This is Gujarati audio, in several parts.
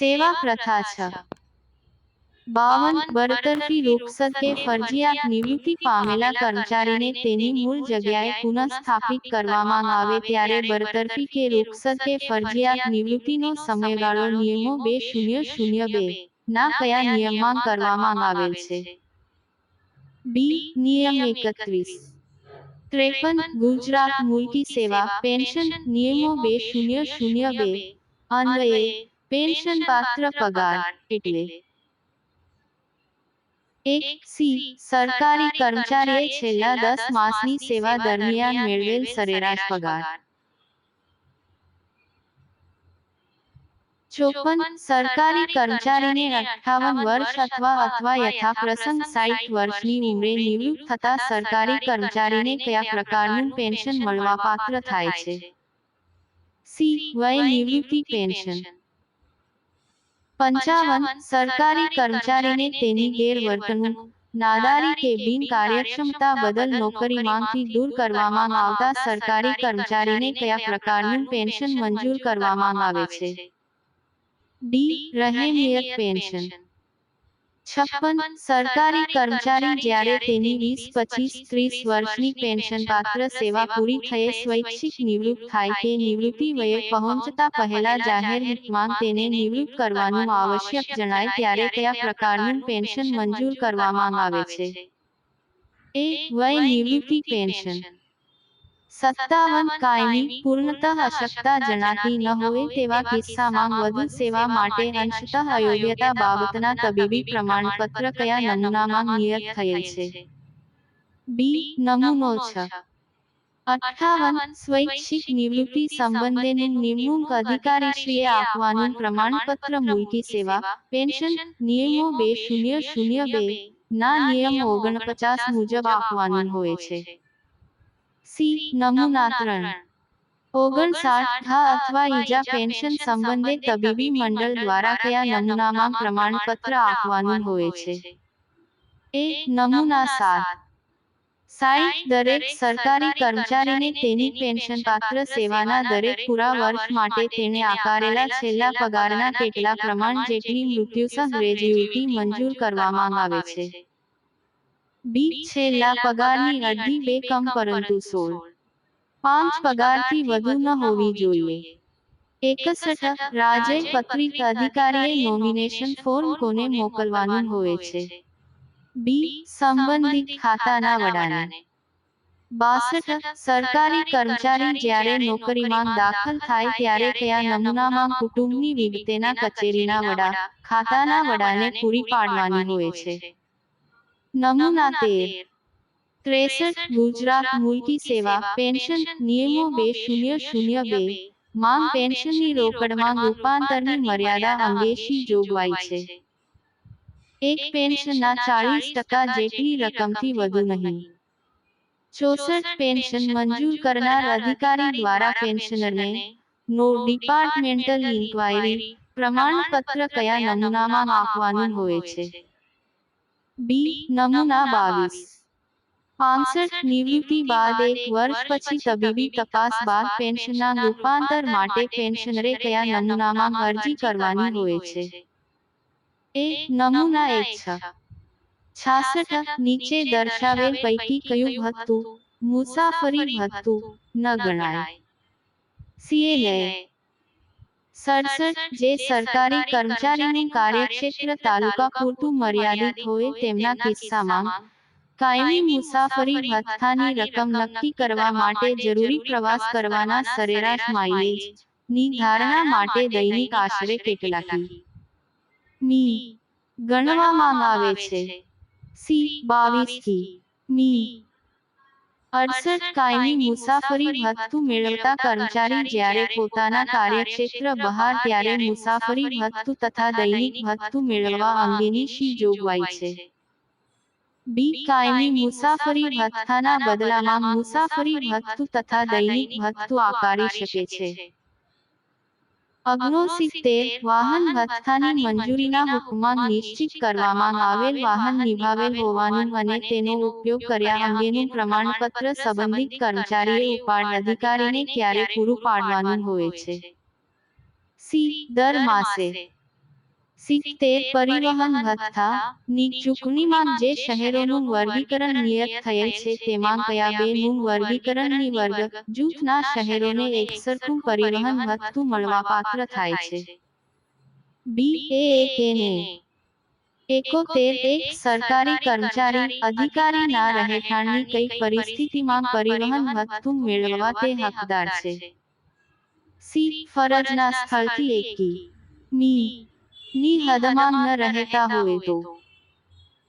સેવા પ્રથા છે. બાવન બરતરફી રૂખસદ કે ફરજિયાત નિવૃત્તિ પામેલા કર્મચારીને તેની મૂળ જગ્યાએ પુનઃસ્થાપિત કરવામાં આવે ત્યારે બરતરફી કે રૂખસદ કે ફરજિયાત નિવૃત્તિનો સમયગાળો નિયમો બે શૂન્ય શૂન્ય બે. ના કયા નિયમમાં કરવામાં આવેલ છે? બી નિયમ એકત્રીસ. ત્રેપન ગુજરાત મુલકી સેવા પેન્શન નિયમો બે શૂન્ય શૂન્ય બે. અન્વયે પેન્શન પાત્ર પગાર એટલે એક સી સરકારી કર્મચારીએ છેલ્લા દસ માસની સેવા દરમિયાન મેળવેલ સરેરાશ પગાર ચોપન સરકારી કર્મચારીને અઠ્ઠાવન વર્ષ અથવા અથવા યથાપ્રસંગ સાઠ વર્ષની ઉંમરે નિવૃત્ત થતા સરકારી કર્મચારીને કયા પ્રકારનું પેન્શન મળવાપાત્ર થાય છે સી વય નિવૃત્તિ પેન્શન પંચાવન સરકારી કર્મચારીને તેની ગેરવર્તણૂક નાદારી કે બિન કાર્યક્ષમતા બદલ નોકરીમાંથી દૂર કરવામાં આવતા સરકારી કર્મચારીને કયા પ્રકારનું પેન્શન મંજૂર કરવામાં આવે છે? ડી. રહેમિયત પેન્શન. છપ્પન સરકારી કર્મચારી જ્યારે તેની વીસ પચીસ ત્રીસ વર્ષની પેન્શન પાત્ર સેવા પૂરી થયે સ્વૈચ્છિક નિવૃત્ત થાય કે નિવૃત્તિ વયે પહોંચતા પહેલા જાહેર હિતમાં તેને નિવૃત્ત કરવાનું આવશ્યક જણાય ત્યારે કયા પ્રકારનું પેન્શન મંજૂર કરવામાં આવે છે? એ વય નિવૃત્તિ પેન્શન. સત્તાવન કાયમી પૂર્ણતઃ અશક્તા જણાતી ન હોય તેવા કિસ્સામાં વધુ સેવા માટે અંશતઃ અયોગ્યતા બાબતના તબીબી પ્રમાણપત્ર કયા નમૂનામાં નિયત થયેલ છે? બી નમૂનો છ. અઠાવન સ્વૈચ્છિક નિવૃત્તિ સંબંધેનું નિમણૂક અધિકારીશ્રીએ આપવાનું પ્રમાણપત્ર મુલકી સેવા પેન્શન નિયમો બે શૂન્ય શૂન્ય બે ના નિયમ ઓગણપચાસ મુજબ આપવાનું હોય છે. સી નમૂના ત્રણ ઓગણસાઠ અથવા ઈજા પેન્શન સંબંધે તબીબી મંડળ દ્વારા કયા નમૂનામાં પ્રમાણપત્ર આપવાનું હોય છે? એ નમૂના સાત. સાઈઠ દરેક સરકારી કર્મચારીને તેની પેન્શન પાત્ર સેવાના દરેક પૂરા વર્ષ માટે તેણે આકારેલા છેલ્લા પગારના કેટલા પ્રમાણ જેટલી મૃત્યુસહ ગ્રેજ્યુટી મંજૂર કરવામાં આવે છે? બી છેલ્લા પગારની અડધી બે કમ પરંતુ સોળ. પાંચ પગારથી વધુ ન હોવી જોઈએ. એકસઠ રાજ્ય પત્રિત અધિકારીએ નોમિનેશન ફોર્મ કોને મોકલવાનું હોય છે? બી સંબંધિત ખાતાના વડાને. બાસઠ સરકારી કર્મચારી જ્યારે નોકરીમાં દાખલ થાય ત્યારે કયા નમૂનામાં કુટુંબની વિગતેના કચેરીના વડા ખાતાના વડાને પૂરી પાડવાની હોય છે. નમૂના તેર ત્રેસઠ ગુજરાત મુલકી સેવા પેન્શન નિયમો બે શૂન્ય શૂન્ય બે માંગ પેન્શનની રોકડમાં રૂપાંતરની મર્યાદા અંગેશી જોગવાઈ છે એક પેન્શનના ચાળીસ ટકા જેટલી રકમથી વધુ નહીં ચોસઠ પેન્શન મંજૂર કરનાર અધિકારી દ્વારા પેન્શનરને નો ડિપાર્ટમેન્ટલ ઇન્ક્વાયરી પ્રમાણપત્ર કયા નમૂનામાં આપવાનું હોય છે બી નમૂના બાવીસ. પાંસઠ નિવૃત્તિ બાદ એક વર્ષ પછી તબીબી તપાસ બાદ પેન્શનના રૂપાંતર માટે પેન્શનરે કયા નમૂનામાં અરજી કરવાની હોય છે. એ નમૂના એક છાસઠ નીચે દર્શાવેલ પૈકી કયું ભથ્થું મુસાફરી ભથ્થું ન ગણાય. સીએલએ સડસઠ જે સરકારી કર્મચારીનું કાર્યક્ષેત્ર તાલુકા પૂરતું મર્યાદિત હોય તેમના કિસ્સામાં કાયમી મુસાફરી ભથ્થાની રકમ નક્કી કરવા માટે જરૂરી પ્રવાસ કરવાના સરેરાશ માઇલેજની ધારણા માટે દૈનિક આશરે કેટલા કી મી. ગણવામાં આવે છે. સી. બાવીસ કી. મી. અડસઠ કાયમી મુસાફરી ભથ્થું મેળવતા કર્મચારી જ્યારે પોતાના કાર્યક્ષેત્ર બહાર ત્યારે મુસાફરી ભથ્થું તથા દૈનિક ભથ્થું મેળવવા અંગેની શી જોગવાઈ છે? બી કાયમી મુસાફરી ભથ્થાના બદલામાં મુસાફરી ભથ્થું તથા દૈનિક ભથ્થું આકારી શકે છે. અગ્નોસિત્તેર વાહન ભથ્થાની મંજૂરીના હુકમમાં નિશ્ચિત કરવામાં આવેલ વાહન નિભાવેલ હોવાનું અને તેનો ઉપયોગ કર્યા અંગેનું પ્રમાણપત્ર સંબંધિત કર્મચારીએ ઉપાડ અધિકારીને ક્યારે પૂરું પાડવાનું હોય છે? સી. દર માસે સિત્તેર પરિવહન ભથ્થા ની ચૂકણીમાં જે શહેરોનું વર્ગીકરણ નિયત થયેલ છે, તેમાં કયા બે નું વર્ગીકરણની વર્ગ? જૂથના શહેરોને એકસરખું પરિવહન ભથ્થું મળવાપાત્ર થાય છે. બી એ એક એકોતેર એક સરકારી કર્મચારી અધિકારીના રહેઠાણની કઈ પરિસ્થિતિમાં પરિવહન ભથ્થું મેળવવા તે હકદાર છે. સી ફરજના સ્થળથી એકી. મી ની હદમાં ન રહેતા હોય તો?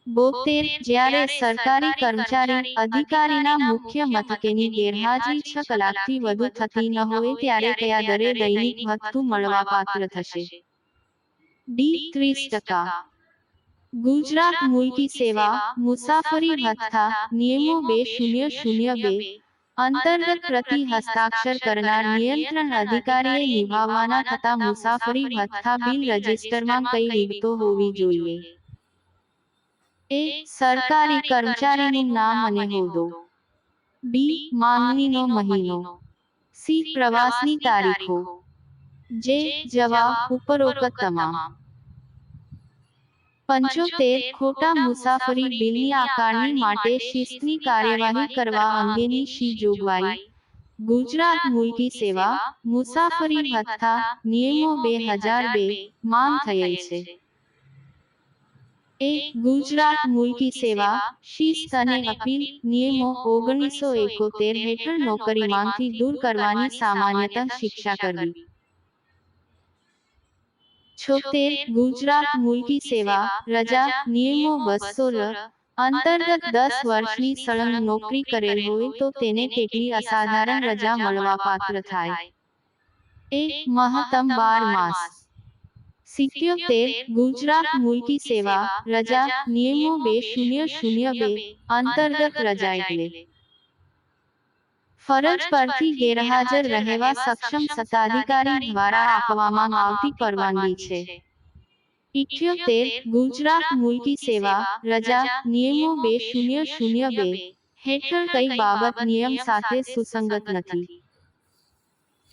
બોતેર જ્યારે સરકારી કર્મચારી અધિકારીના મુખ્ય મથકેની ગેરહાજરી છ કલાકથી વધુ થતી ન હોય ત્યારે કયા દરે દૈનિક ભથ્થું મળવાપાત્ર થશે? ડી ત્રીસ ટકા. ગુજરાત મુલકી સેવા મુસાફરી ભથ્થા નિયમો બે શૂન્ય શૂન્ય બે. અંતર્ગત પ્રતિ હસ્તાક્ષર કરનાર નિયંત્રણ અધિકારીએ નિભાવવાના થતા મુસાફરી ભથ્થા બિલ રજિસ્ટરમાં કઈ વિગતો હોવી જોઈએ? એ, સરકારી કર્મચારીનું નામ અને હોદ્દો. બી, માંગણીનો મહિનો. સી, પ્રવાસની તારીખો. જે જવાબ ઉપરોક્ત તમામ. પંચોતેર ખોટા મુસાફરી બિલની આકારણી માટે શિસ્તની કાર્યવાહી કરવા અંગેની શી જોગવાઈ? ગુજરાત મુલકી સેવા મુસાફરી ભથ્થા નિયમો બે હજાર બે માંગ થયેલ છે. એ ગુજરાત મુલકી સેવા શિસ્ત અને અપીલ નિયમો ઓગણીસો એકોતેર હેઠળ નોકરીમાંથી દૂર કરવાની સામાન્યતઃ શિક્ષા કરવી. છોતેર ગુજરાત મુલકી સેવા, રજા, નિયમો બસો અંતર્ગત દસ વર્ષની સળંગ નોકરી કરેલ હોય તો તેને કેટલી અસાધારણ રજા મળવાપાત્ર થાય? એ મહત્તમ બાર માસ. સિત્યોતેર ગુજરાત મુલકી સેવા, રજા, નિયમો બે શૂન્ય શૂન્ય બે, અંતર્ગત રજા એટલે. ફરજ પરથી ગેરહાજર રહેવા સક્ષમ સત્તાધિકારી દ્વારા આપવામાં આવતી પરવાનગી છે. ઇઠ્યોતેર ગુજરાત મુલકી સેવા રજા નિયમો બે શૂન્ય શૂન્ય બે હેઠળ કઈ બાબત નિયમ સાથે સુસંગત નથી?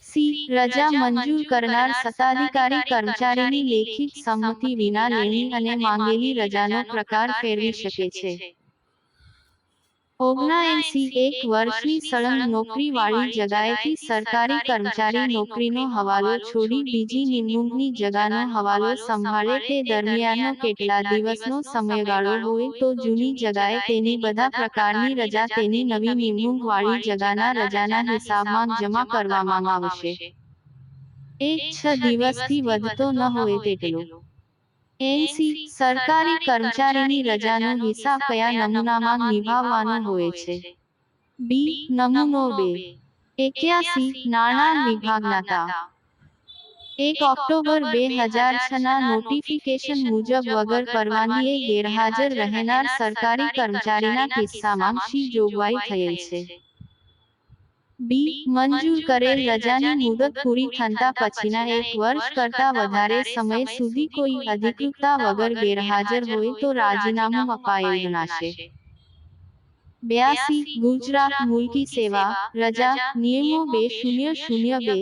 સી. રજા મંજૂર કરનાર સત્તાધિકારી કર્મચારીની લેખિત સંમતિ વિના લેણી અને માંગેલી રજાનો પ્રકાર ફેરવી શકે છે. ઓગણાએંસી એક વર્ષની સળંગ નોકરીવાળી જગાએથી સરકારી કર્મચારી નોકરીનો હવાલો છોડી બીજી નિમણૂકની જગાનો હવાલો સંભાળે તે દરમિયાનનો કેટલા દિવસનો સમયગાળો હોય તો જૂની જગાએ તેની બધા પ્રકારની રજા તેની નવી નિમણૂક વાળી જગાના રજાના હિસાબમાં જમા કરવામાં આવશે. એક છ દિવસથી વધતો ન હોય તેટલો. એનસી સરકારી કર્મચારીની રજાનો હિસાબ કયા નમૂનામાં નિભાવવાનો હોય છે? બી, નમૂનો બે. એક્યાસી નાણાં વિભાગના તા એક ઓક્ટોબર બે હજાર છ ના નોટિફિકેશન મુજબ વગર પરવાનગીએ ગેરહાજર રહેનાર સરકારી કર્મચારીના કિસ્સામાં શી જોગવાઈ થયેલ છે? બી મંજૂર કરેલ રજાની મુદત પૂરી થતા પછીના એક વર્ષ કરતા વધારે સમય સુધી કોઈ અધિકૃતતા વગર ગેરહાજર હોય તો રાજીનામું અપાયેલ ગણાશે બ્યાસી ગુજરાત મુલકી સેવા. રજા નિયમો બે શૂન્ય શૂન્ય બે.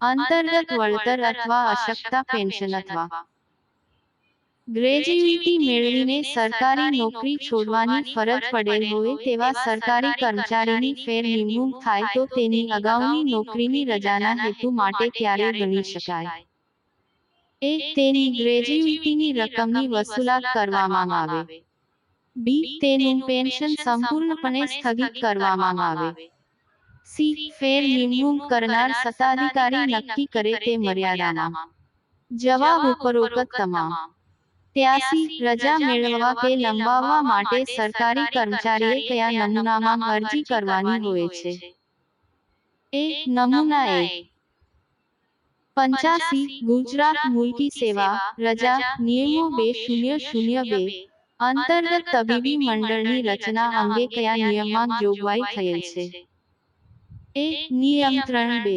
અંતર્ગત વળતર અથવા અશક્તા પેન્શન અથવા ગ્રેજ્યુઇટી મેળવીને સરકારી નોકરી છોડવાની ફરજ પડેલ હોય તેવા સરકારી કર્મચારીની ફેર નિમણૂક થાય તો તેની અગાઉની નોકરીની રજાના હેતુ માટે ક્યારે ગણી શકાય? એક તેની ગ્રેજ્યુટીની રકમની વસૂલાત કરવામાં આવે. બી તેનું પેન્શન સંપૂર્ણપણે સ્થગિત કરવામાં આવે. સી ફેર નિમણૂક કરનાર સત્તાધિકારી નક્કી કરે તે મર્યાદામાં. જવાબ ઉપરોક્ત તમામ. ત્યાસી રજા મેળવવા કે લંબાવવા માટે સરકારી કર્મચારીએ કયા નમૂનામાં અરજી કરવાની હોય છે? એ નમૂના એ. પંચાસી ગુજરાત મુલકી સેવા રજા નિયમો બે શૂન્ય શૂન્ય બે અંતર્ગત તબીબી મંડળની રચના અંગે કયા નિયમમાં જોગવાઈ થયેલ છે? એ નિયમ ત્રણ બે.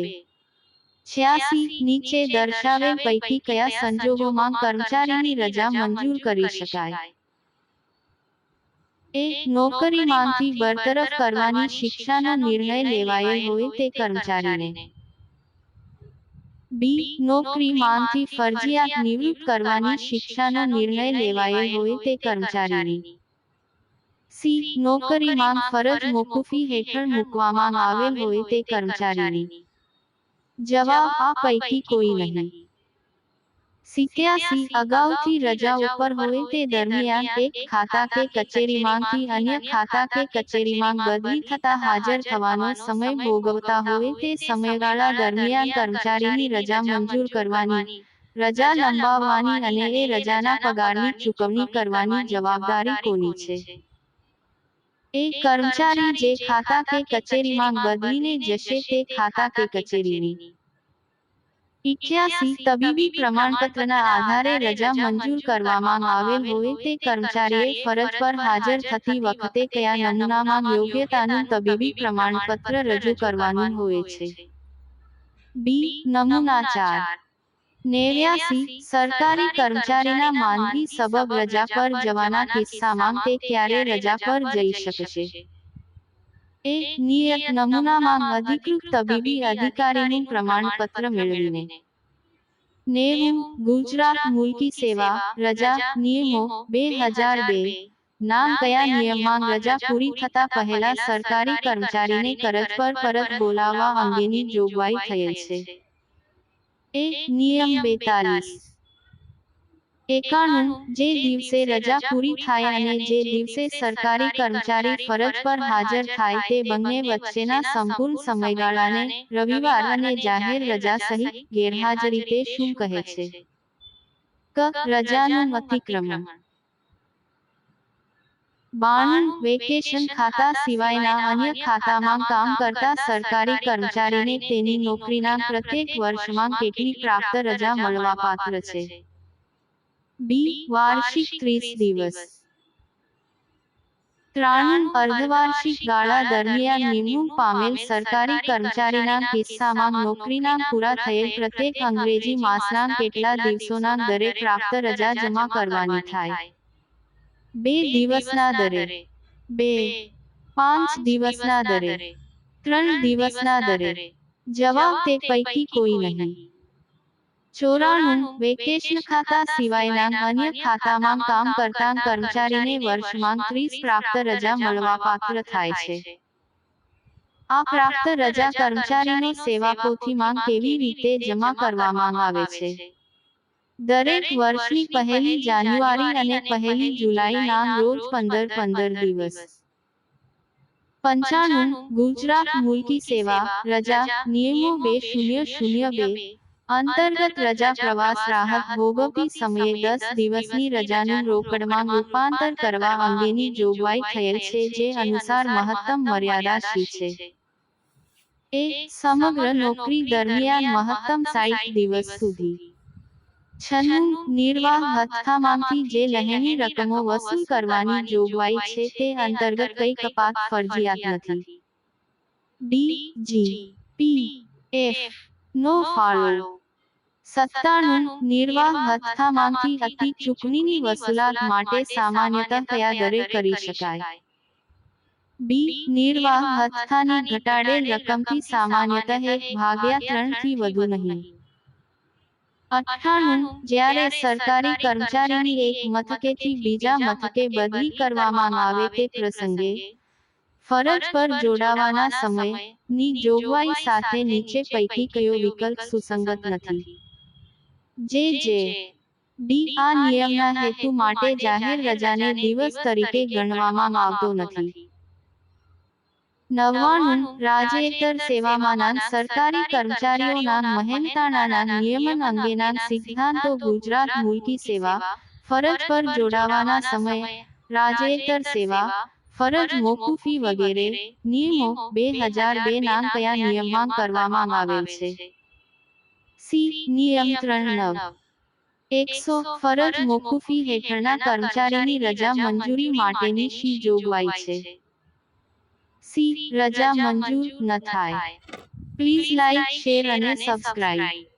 છ્યાસી નીચે દર્શાવેલ પૈકી કયા સંજોગોમાં કર્મચારીની રજા મંજૂર કરી શકાય? એ નોકરીમાંથી બરતરફ કરવાની શિક્ષાનો નિર્ણય લેવાયેલ હોય તે કર્મચારીને. બી નોકરીમાંથી ફરજિયાત નિવૃત્ત કરવાની શિક્ષાનો નિર્ણય લેવાયેલ હોય તે કર્મચારીની. સી નોકરીમાં ફરજ મોકૂફી હેઠળ મૂકવામાં આવેલ હોય તે કર્મચારીની. જવાબ આ પૈકી કોઈ નહીં. સિત્યાસી અગાઉથી રજા ઉપર હોય તે દરમિયાન એક ખાતા કે કચેરીમાંથી અન્ય ખાતા કે કચેરીમાં બદલી થતા હાજર થવાનો સમય ભોગવતા હોય તે સમયગાળા દરમિયાન કર્મચારીની રજા મંજૂર કરવાની. રજા લંબાવવાની અને એ રજાના પગારની ચૂકવણી કરવાની જવાબદારી કોની છે? એ કર્મચારી જે ખાતા કે કચેરીમાં બદલીને જશે તે ખાતા કે કચેરીની. ઇઠ્યાસી તબીબી પ્રમાણપત્રના આધારે રજા મંજૂર કરવામાં આવેલ હોય તે કર્મચારીએ ફરજ પર હાજર થતી વખતે કયા નમૂનામાં યોગ્યતાનું તબીબી પ્રમાણપત્ર રજૂ કરવાનું હોય છે. બી નમૂના ચાર. નેવ્યાસી સરકારી કર્મચારીના માનવી સબબ રજા પર જવાના કિસ્સામાં તે ક્યારે રજા પર જઈ શકશે એ નિયત નમૂનામાં અધિકૃત તબીબી અધિકારીનું પ્રમાણપત્ર મેળવીને. નેવું ગુજરાત મુલકી સેવા રજા નિયમો બે હજાર બે. નામ કયા નિયમમાં રજા પૂરી થતા પહેલા સરકારી કર્મચારીને કરજ પર પરત બોલાવવા અંગેની જોગવાઈ થયેલ છે. એ નિયમ બેતાલીસ. એકાણું જે દિવસે રજા પૂરી થાય અને જે દિવસે સરકારી કર્મચારી ફરજ પર હાજર થાય તે બંને વચ્ચેના સંપૂર્ણ સમયગાળાને રવિવાર અને જાહેર રજા સહિત ગેરહાજરી તે શું કહે છે? ક રજાનું અતિક્રમણ. બાણું વેકેશન ખાતા સિવાયના અન્ય ખાતામાં કામ કરતા સરકારી કર્મચારીને તેની નોકરીના પ્રત્યેક વર્ષમાં કેટલી પ્રાપ્ત રજા મળવાપાત્ર છે? બી વાર્ષિક ત્રીસ દિવસ. ત્રાણું અર્ધવાર્ષિક ગાળા દરમિયાન નિમણૂક પામેલ સરકારી કર્મચારીના કિસ્સામાં નોકરીના પૂરા થયેલ પ્રત્યેક અંગ્રેજી માસના કેટલા દિવસોના દરે પ્રાપ્ત રજા જમા કરવાની થાય? બે દિવસના દરે બે પાંચ દિવસના દરે ત્રણ દિવસના દરે જવાબ તે પૈકી કોઈ નહીં. ચોરાણું વેકેશન ખાતા સિવાયના અન્ય ખાતામાં કામ કરતા કર્મચારીને વર્ષમાં ત્રીસ પ્રાપ્ત રજા મળવા પાત્ર થાય છે. આ પ્રાપ્ત રજા કર્મચારીનો સેવાપોથીમાં કેવી રીતે જમા કરવામાં આવે છે? દરેક વર્ષની પહેલી જાન્યુઆરી અને પહેલી જુલાઈના રોજ પંદર પંદર દિવસ. પંચાણું ગુજરાત મુલકી સેવા રજા નિયમો બે શૂન્ય શૂન્ય બે. અંતર્ગત રજા પ્રવાસ રાહત ભોગવતી સમયે દસ દિવસની રજાનું રોકડમાં રૂપાંતર કરવા અંગેની જોગવાઈ થયેલ છે જે અનુસાર મહત્તમ મર્યાદા શી છે? એ સમગ્ર નોકરી દરમિયાન મહત્તમ સાઈઠ દિવસ સુધી. છન્નું નિર્વાહ ભથ્થામાંથી જે લહેણી રકમો વસૂલ કરવાની જોગવાઈ છે તે અંતર્ગત કઈ કપાત ફરજિયાત નથી ડી જી પી એફ નો ફાળો સત્તાણું નિર્વાહ ભથ્થામાંથી અતિ ચૂકણીની વસૂલાત માટે સામાન્યતઃ કયા દરે કરી શકાય બી નિર્વાહ ભથ્થાની ઘટાડેલ રકમથી સામાન્યતઃ એક ભાગ્યા ત્રણથી વધુ નહીં અઠ્ઠાણું જ્યારે સરકારી કર્મચારીની એક મથકેથી બીજા મથકે બદલી કરવામાં આવે તે પ્રસંગે ફરજ પર જોડાવાના સમયની જોગવાઈ સાથે નીચે પૈકી કયો વિકલ્પ સુસંગત નથી? જે જે ડી આ નિયમના હેતુ માટે જાહેર રજાને દિવસ તરીકે ગણવામાં આવતો નથી. નવ્વાણું રાજ્યેતર સેવામાંના સરકારી કર્મચારીઓના મહેનતાણાના નિયમન અંગેના સિદ્ધાંતો ગુજરાત મુલકી સેવા ફરજ પર જોડાવાના સમયે રાજ્યેતર સેવા ફરજ મોકૂફી વગેરે નિયમો બે હજાર બે ના કયા નિયમમાં કરવામાં આવેલ છે? સી નિયમ ત્રણ નવ. એકસો ફરજ મોકૂફી હેઠળના કર્મચારીની રજા મંજૂરી માટેની શી જોગવાઈ છે? સી રજા મંજૂર ન થાય. પ્લીઝ લાઈક શેર અને સબસ્ક્રાઇબ